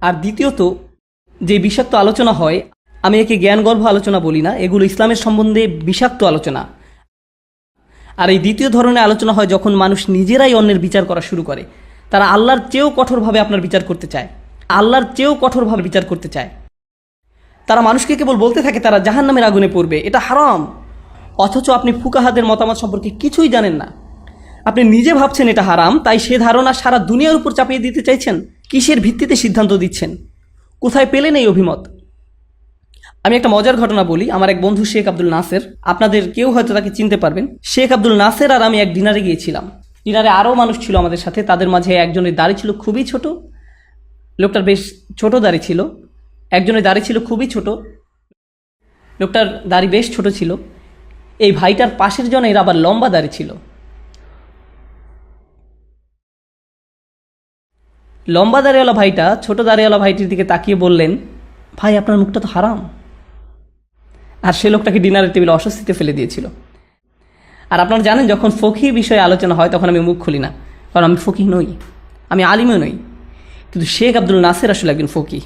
আর দ্বিতীয়ত, যে বিষাক্ত আলোচনা হয়, আমি একে জ্ঞানগর্ভ আলোচনা বলি না, এগুলো ইসলামের সম্বন্ধে বিষাক্ত আলোচনা। আর এই দ্বিতীয় ধরনের আলোচনা হয় যখন মানুষ নিজেরাই অন্যের বিচার করা শুরু করে। তারা আল্লাহর চেয়েও কঠোরভাবে আপনার বিচার করতে চায়। আল্লাহর চেয়েও কঠোরভাবে বিচার করতে চায়। তারা মানুষকে কেবল বলতে থাকে, তারা জাহান্নামের আগুনে পড়বে, এটা হারাম। অথচ আপনি ফুকাহাদের মতামত সম্পর্কে কিছুই জানেন না। আপনি নিজে ভাবছেন এটা হারাম, তাই সে ধারণা সারা দুনিয়ার উপর চাপিয়ে দিতে চাইছেন? কিসের ভিত্তিতে সিদ্ধান্ত দিচ্ছেন? কোথায় পেলেন এই অভিমত? আমি একটা মজার ঘটনা বলি, আমার এক বন্ধু শেখ আব্দুল নাসের। আপনাদের কেউ হয়তো তাকে চিনতে পারবেন। শেখ আব্দুল নাসের আর আমি এক ডিনারে গিয়েছিলাম। ডিনারে আরও মানুষ ছিল আমাদের সাথে, তাদের মাঝে একজনের দাড়ি ছিল খুবই ছোট। লোকটার বেশ ছোট দাড়ি ছিল। একজনের দাড়ি ছিল খুবই ছোট। লোকটার দাড়ি বেশ ছোট ছিল। এই ভাইটার পাশের জনের আবার লম্বা দাড়ি ছিল। লম্বা দাড়িওয়ালা ভাইটা ছোট দাড়িওয়ালা ভাইটির দিকে তাকিয়ে বললেন, ভাই, আপনার মুখটা তো হারাম। আর সে লোকটাকে ডিনারের টেবিলে অস্বস্তিতে ফেলে দিয়েছিল। আর আপনারা জানেন, যখন ফকি বিষয়ে আলোচনা হয়, তখন আমি মুখ খুলি না, কারণ আমি ফকি নই, আমি আলিমও নই। কিন্তু শেখ আব্দুল নাসের আসলে একজন ফকি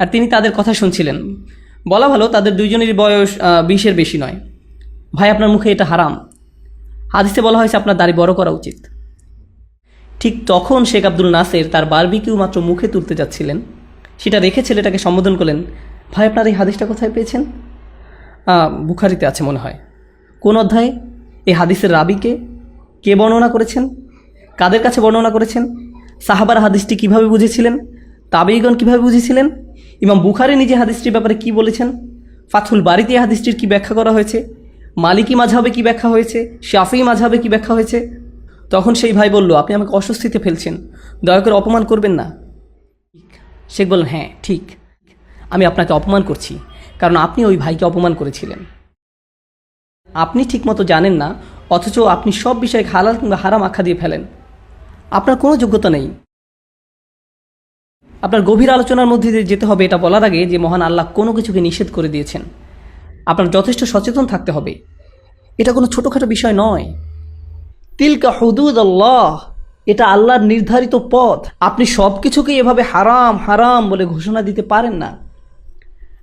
আর তিনি তাদের কথা শুনছিলেন। বলা ভালো, তাদের দুইজনেরই বয়স বিশের বেশি নয়। ভাই, আপনার মুখে এটা হারাম। হাদিসে বলা হয়েছে, আপনার দাড়ি বড় করা উচিত। ঠিক তখন শেখ আব্দুল নাসের তার বারবিকিউ মাত্র মুখে তুলতে যাচ্ছিলেন। সেটা রেখে ছেলেটাকে সম্বোধন করলেন, ভাই, আপনার এই হাদিসটা কোথায় পেয়েছেন? বুখারিতে আছে মনে হয়। কোন অধ্যায়ে? এই হাদিসের রাবিকে। কে বর্ণনা করেছেন? কাদের কাছে বর্ণনা করেছেন? সাহাবার হাদিসটি কীভাবে বুঝেছিলেন? তাবেইগণ কীভাবে বুঝেছিলেন? ইমাম বুখারি নিজে হাদিসটির ব্যাপারে কি বলেছেন? ফাথুল বাড়িতে হাদিসটির কি ব্যাখ্যা করা হয়েছে? মালিকি মাঝাবে কি ব্যাখ্যা হয়েছে? শাফি মাঝাবে কি ব্যাখ্যা হয়েছে? তখন সেই ভাই বলল, আপনি আমাকে অস্বস্তিতে ফেলছেন। দয়া করে অপমান করবেন না। শেখ বললেন হ্যাঁ ঠিক। আমি আপনাকে অপমান করছি, কারণ আপনি ওই ভাইকে অপমান করেছিলেন। আপনি ঠিকমতো জানেন না, অথচ আপনি সব বিষয়ে হালাল কিংবা হারাম আখ্যা দিয়ে ফেলেন। আপনার কোনো যোগ্যতা নেই। আপনার গভীর আলোচনার মধ্যে দিয়ে যেতে হবে এটা বলার আগে যে মহান আল্লাহ কোনো কিছুকে নিষেধ করে দিয়েছেন। আপনার যথেষ্ট সচেতন থাকতে হবে। এটা কোনো ছোটোখাটো বিষয় নয়। তিলকা হুদুদ আল্লাহ, এটা আল্লাহর নির্ধারিত পথ। আপনি সব কিছুকে এভাবে হারাম হারাম বলে ঘোষণা দিতে পারেন না।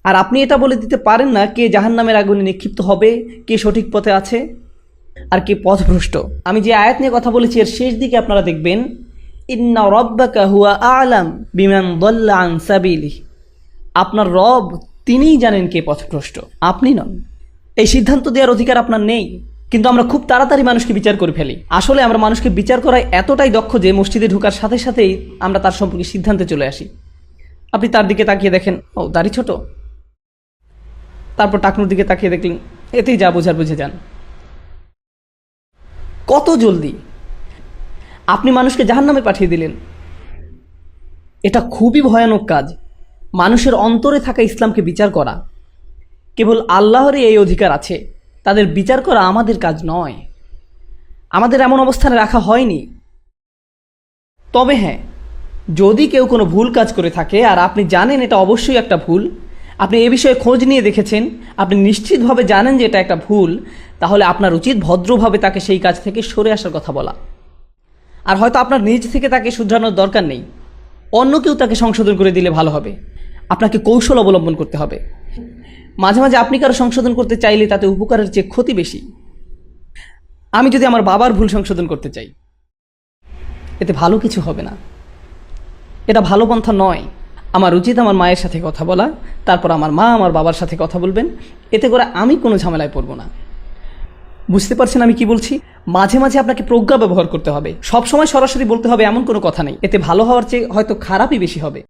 আর আপনি এটা বলে দিতে পারেন না কে জাহান্নামের আগুনে নিক্ষিপ্ত হবে, কে সঠিক পথে আছে, আর কে পথভ্রষ্ট। আমি যে আয়াত নিয়ে কথা বলেছি, এর শেষ দিকে আপনারা দেখবেন, ইন্না রব্বাকা হুয়া আলাম বিমান দল্লা আন সাবিলি। আপনার রব, তিনিই জানেন কে পথভ্রষ্ট। আপনি নন। এই সিদ্ধান্ত দেওয়ার অধিকার আপনার নেই। কিন্তু আমরা খুব তাড়াতাড়ি মানুষকে বিচার করে ফেলি। আসলে আমরা মানুষকে বিচার করায় এতটাই দক্ষ যে মসজিদে ঢোকার সাথে সাথেই আমরা তার সম্পর্কে সিদ্ধান্তে চলে আসি। আপনি তার দিকে তাকিয়ে দেখেন, ও দাড়ি ছোট। তারপর টাকনুর দিকে তাকিয়ে দেখলেন, এতেই যা বোঝার বুঝে যান। কত জলদি আপনি মানুষকে জাহান্নামে পাঠিয়ে দিলেন। এটা খুবই ভয়ানক কাজ। মানুষের অন্তরে থাকা ইসলামকে বিচার করা। কেবল আল্লাহরই এই অধিকার আছে। তাদের বিচার করা আমাদের কাজ নয়। আমাদের এমন অবস্থানে রাখা হয়নি। তবে হ্যাঁ যদি কেউ কোনো ভুল কাজ করে থাকে, আর আপনি জানেন এটা অবশ্যই একটা ভুল, আপনি এ বিষয়ে খোঁজ নিয়ে দেখেছেন, আপনি নিশ্চিতভাবে জানেন যে এটা একটা ভুল, তাহলে আপনার উচিত ভদ্রভাবে তাকে সেই কাজ থেকে সরে আসার কথা বলা। আর হয়তো আপনার নিজ থেকে তাকে শুধরানোর দরকার নেই। অন্য কেউ তাকে সংশোধন করে দিলে ভালো হবে। আপনাকে কৌশল অবলম্বন করতে হবে। মাঝে মাঝে আপনি কারও সংশোধন করতে চাইলে তাতে উপকারের চেয়ে ক্ষতি বেশি। আমি যদি আমার বাবার ভুল সংশোধন করতে চাই, এতে ভালো কিছু হবে না। এটা ভালো পন্থা নয়। আমার উচিত আমার মায়ের সাথে কথা বলা, তারপর আমার মা আমার বাবার সাথে কথা বলবেন। এতে করে আমি কোনো ঝামেলায় পড়ব না। বুঝতে পারছেন আমি কি বলছি? মাঝে মাঝে আপনাকে প্রজ্ঞা ব্যবহার করতে হবে। সবসময় সরাসরি বলতে হবে এমন কোনো কথা নেই। এতে ভালো হওয়ার চেয়ে হয়তো খারাপই বেশি হবে।